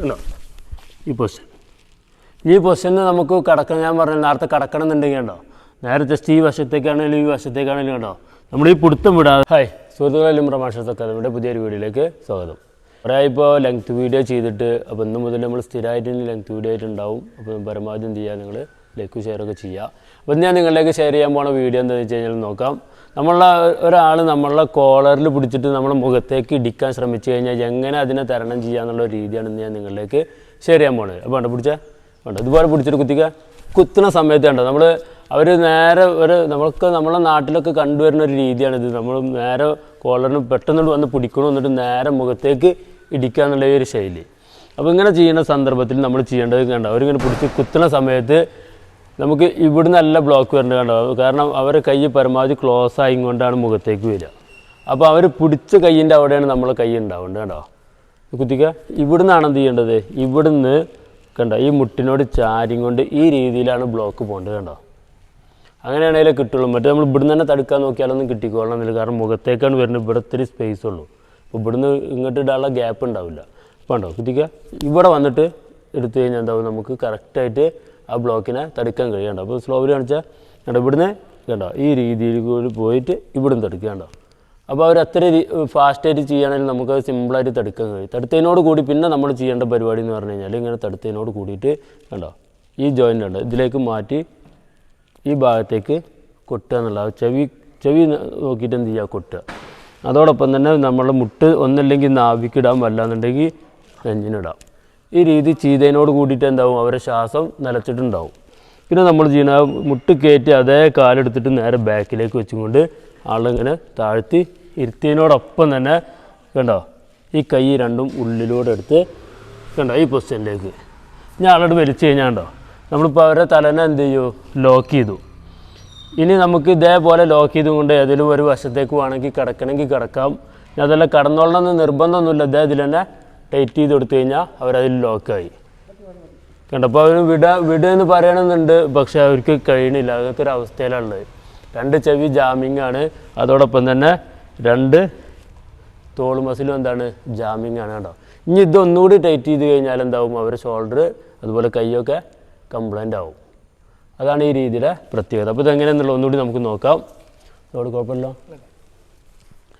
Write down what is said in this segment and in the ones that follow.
ഉണ്ടോ? ഈ പൊസിഷൻ ഈ പൊസിഷന് നമുക്ക് കടക്കണം ഞാൻ പറഞ്ഞ നേരത്തെ കടക്കണം എന്നുണ്ടെങ്കിൽ ഉണ്ടോ നേരെ ജസ്റ്റ് ഈ വശത്തേക്കാണെങ്കിലും ഈ വശത്തേക്കാണെങ്കിലും ഉണ്ടോ നമ്മൾ ഈ പിടുത്തം വിടാതെ. ഹായ് സുഹൃത്തുക്കളും പ്രമാശത്തൊക്കെ നമ്മുടെ പുതിയൊരു വീഡിയോയിലേക്ക് സ്വാഗതം. കുറേ ഇപ്പോൾ ലെങ്ത് വീഡിയോ ചെയ്തിട്ട് അപ്പോൾ ഇന്ന് മുതൽ നമ്മൾ സ്ഥിരമായിട്ട് ലെങ്ത് വീഡിയോ ആയിട്ടുണ്ടാവും അപ്പോൾ പരമാവധി എന്ത് ചെയ്യുക നിങ്ങൾ ലൈക്ക് ഷെയറൊക്കെ ചെയ്യുക അപ്പം ഞാൻ നിങ്ങളിലേക്ക് ഷെയർ ചെയ്യാൻ പോണ വീഡിയോ എന്താണെന്ന് വെച്ച് കഴിഞ്ഞാൽ നോക്കാം. നമ്മളെ ഒരാൾ നമ്മളെ കോളറിൽ പിടിച്ചിട്ട് നമ്മുടെ മുഖത്തേക്ക് ഇടിക്കാൻ ശ്രമിച്ചു കഴിഞ്ഞാൽ എങ്ങനെ അതിനെ തരണം ചെയ്യാന്നുള്ള രീതിയാണ് ഞാൻ നിങ്ങളിലേക്ക് ഷെയർ ചെയ്യാൻ പോകുന്നത് അപ്പോൾ വേണ്ട പിടിച്ചാൽ വേണ്ട ഇതുപോലെ പിടിച്ചിട്ട് കുത്തിക്കുക. കുത്തുന്ന സമയത്ത് കണ്ടോ? നമ്മൾ അവർ നേരെ ഒരു നമ്മൾക്ക് നമ്മളെ നാട്ടിലൊക്കെ കണ്ടുവരുന്ന ഒരു രീതിയാണ് ഇത് നമ്മൾ നേരെ കോളറിന് പെട്ടെന്ന് വന്ന് പിടിക്കണം എന്നിട്ട് നേരെ മുഖത്തേക്ക് ഇടിക്കുക എന്നുള്ള ഒരു ശൈലി. അപ്പോൾ ഇങ്ങനെ ചെയ്യുന്ന സന്ദർഭത്തിൽ നമ്മൾ ചെയ്യേണ്ടത് കണ്ടോ? അവരിങ്ങനെ പിടിച്ച് കുത്തുന്ന സമയത്ത് നമുക്ക് ഇവിടെ നല്ല ബ്ലോക്ക് വരേണ്ട കണ്ടോ? കാരണം അവരെ കൈ പരമാവധി ക്ലോസ് ആയി കൊണ്ടാണ് മുഖത്തേക്ക് വരിക. അപ്പോൾ അവർ പിടിച്ച കൈയിന്റെ അവിടെയാണ് നമ്മളെ കൈ ഉണ്ടാവേണ്ടത് കണ്ടോ? കുത്തിക്ക. ഇവിടുന്നാണ് എന്ത് ചെയ്യേണ്ടത്? ഇവിടുന്ന് കണ്ടോ ഈ മുട്ടിനോട് ചാരിയും കൊണ്ട് ഈ രീതിയിലാണ് ബ്ലോക്ക് പോകേണ്ടത് കണ്ടോ? അങ്ങനെയാണെങ്കിലേ കിട്ടുള്ളൂ. മറ്റേ നമ്മൾ ഇവിടുന്ന് തന്നെ തടുക്കാൻ നോക്കിയാലൊന്നും കിട്ടിക്കോളണമെന്നില്ല കാരണം മുഖത്തേക്കാണ് വരുന്നത്. ഇവിടെ ഇത്തിരി സ്പേസ് ഉള്ളൂ. അപ്പോൾ ഇവിടുന്ന് ഇങ്ങോട്ട് ഇടാനുള്ള ഗ്യാപ്പ് ഉണ്ടാവില്ല. അപ്പോൾ ഉണ്ടോ കുത്തിക്ക. ഇവിടെ വന്നിട്ട് എടുത്തു കഴിഞ്ഞാൽ എന്താവും? നമുക്ക് കറക്റ്റായിട്ട് ആ ബ്ലോക്കിനെ തടുക്കാൻ കഴിയണ്ട അപ്പോൾ സ്ലോവിൽ കാണിച്ചാൽ കണ്ടോ ഇവിടുന്ന് കണ്ടോ ഈ രീതിയിൽ കൂടി പോയിട്ട് ഇവിടുന്ന് തടുക്കുക കണ്ടോ. അപ്പോൾ അവർ അത്ര ഫാസ്റ്റായിട്ട് ചെയ്യുകയാണെങ്കിൽ നമുക്ക് സിമ്പിളായിട്ട് തടുക്കാൻ കഴിയും. തടുത്തതിനോട് കൂടി പിന്നെ നമ്മൾ ചെയ്യേണ്ട പരിപാടി എന്ന് പറഞ്ഞു കഴിഞ്ഞാൽ ഇങ്ങനെ തടുത്തതിനോട് കൂടിയിട്ട് കണ്ടോ ഈ ജോയിന്റ് ഉണ്ട്. ഇതിലേക്ക് മാറ്റി ഈ ഭാഗത്തേക്ക് കൊട്ടുക എന്നുള്ള ചെവി ചെവി നോക്കിയിട്ട് എന്ത് ചെയ്യുക? കൊട്ടുക. അതോടൊപ്പം തന്നെ നമ്മൾ മുട്ട് ഒന്നല്ലെങ്കിൽ നാവിക്കിടാൻ വല്ലാന്നുണ്ടെങ്കിൽ നെഞ്ചിനിടാം ഈ രീതി ചെയ്തതിനോട് കൂടിയിട്ട് എന്താവും? അവരെ ശ്വാസം നിലച്ചിട്ടുണ്ടാവും. പിന്നെ നമ്മൾ ചെയ്യുന്ന മുട്ട് കയറ്റി അതേ കാലെടുത്തിട്ട് നേരെ ബാക്കിലേക്ക് വെച്ചുകൊണ്ട് ആളിങ്ങനെ താഴ്ത്തി ഇരുത്തിയതിനോടൊപ്പം തന്നെ കണ്ടോ? ഈ കൈ രണ്ടും ഉള്ളിലൂടെ എടുത്ത് കണ്ടോ? ഈ പൊസിഷനിലേക്ക്. ഇനി ആളോട് വലിച്ചു കഴിഞ്ഞാൽ കണ്ടോ? നമ്മളിപ്പോൾ അവരുടെ തലനെ എന്ത് ചെയ്യൂ? ലോക്ക് ചെയ്തു. ഇനി നമുക്ക് ഇതേപോലെ ലോക്ക് ചെയ്തുകൊണ്ട് ഏതെങ്കിലും ഒരു വശത്തേക്ക് വേണമെങ്കിൽ കിടക്കണമെങ്കിൽ കിടക്കാം. അതല്ല കടന്നോളണം എന്ന് നിർബന്ധമൊന്നുമില്ല. ഇതേ ഇതിൽ തന്നെ ടൈറ്റ് ചെയ്ത് കൊടുത്തു കഴിഞ്ഞാൽ അവരതിൽ ലോക്കായി കണ്ടപ്പോൾ അവർ വിട വിട എന്ന് പറയണമെന്നുണ്ട് പക്ഷെ അവർക്ക് കഴിയണില്ല. അങ്ങനത്തെ ഒരു അവസ്ഥയിലുള്ളത് രണ്ട് ചെവി ജാമിങ് ആണ് അതോടൊപ്പം തന്നെ രണ്ട് തോൾ മസിലും എന്താണ്? ജാമിങ് ആണ് കേട്ടോ ഇനി ഇതൊന്നുകൂടി ടൈറ്റ് ചെയ്ത് കഴിഞ്ഞാൽ എന്താവും? അവരുടെ ഷോൾഡർ അതുപോലെ കൈയൊക്കെ കംപ്ലൈന്റ് ആവും. അതാണ് ഈ രീതിയിലെ പ്രത്യേകത. അപ്പോൾ ഇതെങ്ങനെയെന്നുള്ള ഒന്നുകൂടി നമുക്ക് നോക്കാം. അതോട് കുഴപ്പമില്ല.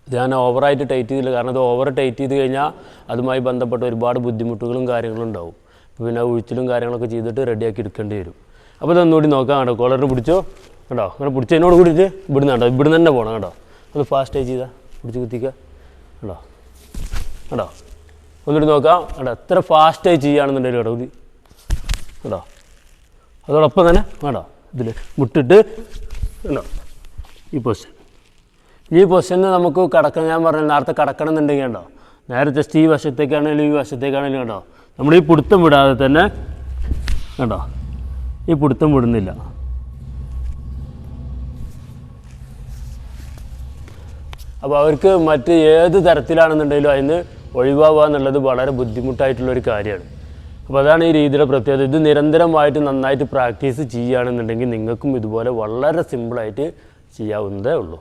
ഇത് ഞാൻ ഓവറായിട്ട് ടൈറ്റ് ചെയ്തില്ല. കാരണം ഇത് ഓവർ ടൈറ്റ് ചെയ്ത് കഴിഞ്ഞാൽ അതുമായി ബന്ധപ്പെട്ട ഒരുപാട് ബുദ്ധിമുട്ടുകളും കാര്യങ്ങളും ഉണ്ടാവും. പിന്നെ ഉഴിച്ചിലും കാര്യങ്ങളൊക്കെ ചെയ്തിട്ട് റെഡിയാക്കി എടുക്കേണ്ടി വരും. അപ്പോൾ ഇതൊന്നുകൂടി നോക്കാം കേട്ടോ. കോളറിന് പിടിച്ചോ? കേട്ടോ അങ്ങനെ പിടിച്ചതിനോട് കൂടിയിട്ട് ഇവിടുന്ന് കേട്ടോ ഇവിടുന്ന് തന്നെ പോകണം കേട്ടോ. ഒന്ന് ഫാസ്റ്റ് ആയി ചെയ്താൽ പിടിച്ച് കുത്തിക്കുക കേട്ടോ കേട്ടോ ഒന്നുകൂടി നോക്കാം. കേട്ടോ എത്ര ഫാസ്റ്റായി ചെയ്യുകയാണെന്നുണ്ടെങ്കിൽ കേട്ടോ. ഇത് കേട്ടോ അതോടൊപ്പം തന്നെ വേണ്ടോ ഇതിൽ മുട്ടിട്ട് കേട്ടോ ഈ പൊസിഷൻ ഈ പൊസിഷന് നമുക്ക് കിടക്കണം ഞാൻ പറഞ്ഞു നേരത്തെ കിടക്കണം എന്നുണ്ടെങ്കിൽ ഉണ്ടോ നേരെ ജസ്റ്റ് ഈ വശത്തേക്കാണെങ്കിലും ഈ വശത്തേക്കാണെങ്കിലും കേട്ടോ നമ്മൾ ഈ പിടുത്തം വിടാതെ തന്നെ കേട്ടോ ഈ പിടുത്തം വിടുന്നില്ല. അപ്പോൾ അവർക്ക് മറ്റ് ഏത് തരത്തിലാണെന്നുണ്ടെങ്കിലും അതിന് ഒഴിവാവുക എന്നുള്ളത് വളരെ ബുദ്ധിമുട്ടായിട്ടുള്ളൊരു കാര്യമാണ്. അപ്പോൾ അതാണ് ഈ രീതിയുടെ പ്രത്യേകത. ഇത് നിരന്തരമായിട്ട് നന്നായിട്ട് പ്രാക്ടീസ് ചെയ്യുകയാണെന്നുണ്ടെങ്കിൽ നിങ്ങൾക്കും ഇതുപോലെ വളരെ സിമ്പിളായിട്ട് ചെയ്യാവുന്നതേ ഉള്ളൂ.